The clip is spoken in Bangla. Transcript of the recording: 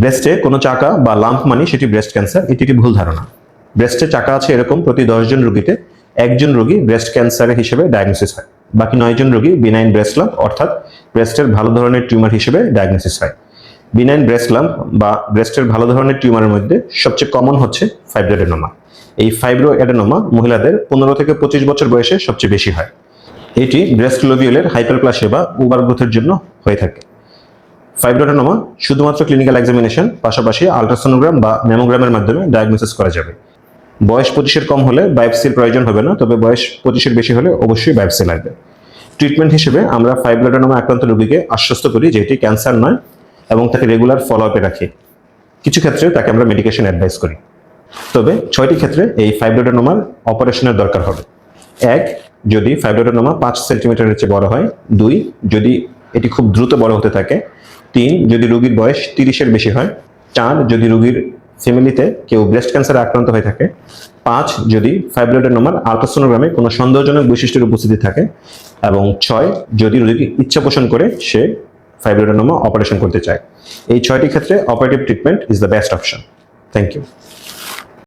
ব্রেস্টে কোনো চাকা বা লাম্প মানি সেটি ব্রেস্ট ক্যান্সার এটি একটি ভুল ধারণা। ব্রেস্টে চাকা আছে এরকম প্রতি দশজন রোগীতে একজন রোগী ব্রেস্ট ক্যান্সারের হিসেবে ডায়াগনোসিস হয়। বাকি নয়জন রোগী বিনাইন ব্রেস্ট লাম্প অর্থাৎ ব্রেস্টের ভালো ধরনের টিউমার হিসেবে ডায়াগনোসিস হয়। বিনাইন ব্রেস্ট লাম্প বা ব্রেস্টের ভালো ধরনের টিউমারের মধ্যে সবচেয়ে কমন হচ্ছে ফাইব্রোডেনোমা এই ফাইব্রো এডেনোমা মহিলাদের পনেরো থেকে পঁচিশ বছর বয়সে সবচেয়ে বেশি হয়। এটি ব্রেস্ট লোভিউলের হাইপারপ্লাসিয়া বা ওভার গ্রোথের জন্য হয়ে থাকে। ফাইব্রোডেনোমা শুধুমাত্র ক্লিনিক্যাল এক্সামিনেশন পাশাপাশি আলট্রাসোনোগ্রাম বা ম্যামোগ্রামের মাধ্যমে ডায়াগনোসিস করা যাবে। বয়স পঁচিশের কম হলে বায়োপসির প্রয়োজন হবে না, তবে বয়স পঁচিশের বেশি হলে অবশ্যই বায়োপসি লাগবে। ট্রিটমেন্ট হিসেবে আমরা ফাইব্রোডেনোমা আক্রান্ত রোগীকে আশ্বস্ত করি যে এটি ক্যান্সার নয় এবং তাকে রেগুলার ফলো আপে রাখি। কিছু ক্ষেত্রে তাকে আমরা মেডিকেশন অ্যাডভাইস করি। তবে ছয়টি ক্ষেত্রে এই ফাইব্রোডেনোমার অপারেশনের দরকার হবে। এক, যদি ফাইব্রোডেনোমা পাঁচ সেন্টিমিটারের চেয়ে বড় হয়। দুই, যদি এটি খুব দ্রুত বড় হতে থাকে তিন, যদি রোগীর বয়স তিরিশের বেশি হয়। চার, যদি রোগীর ফ্যামিলিতে কেউ ব্রেস্ট ক্যান্সারে আক্রান্ত হয়ে থাকে। পাঁচ, যদি ফাইব্রোডেনোমার আলট্রাসোনোগ্রামে কোনো সন্দেহজনক বৈশিষ্ট্যের উপস্থিতি থাকে। এবং ছয়, যদি রোগী ইচ্ছা পোষণ করে সে ফাইব্রোডেনোমা অপারেশন করতে চায়। এই ছয়টি ক্ষেত্রে operative treatment is the best option thank you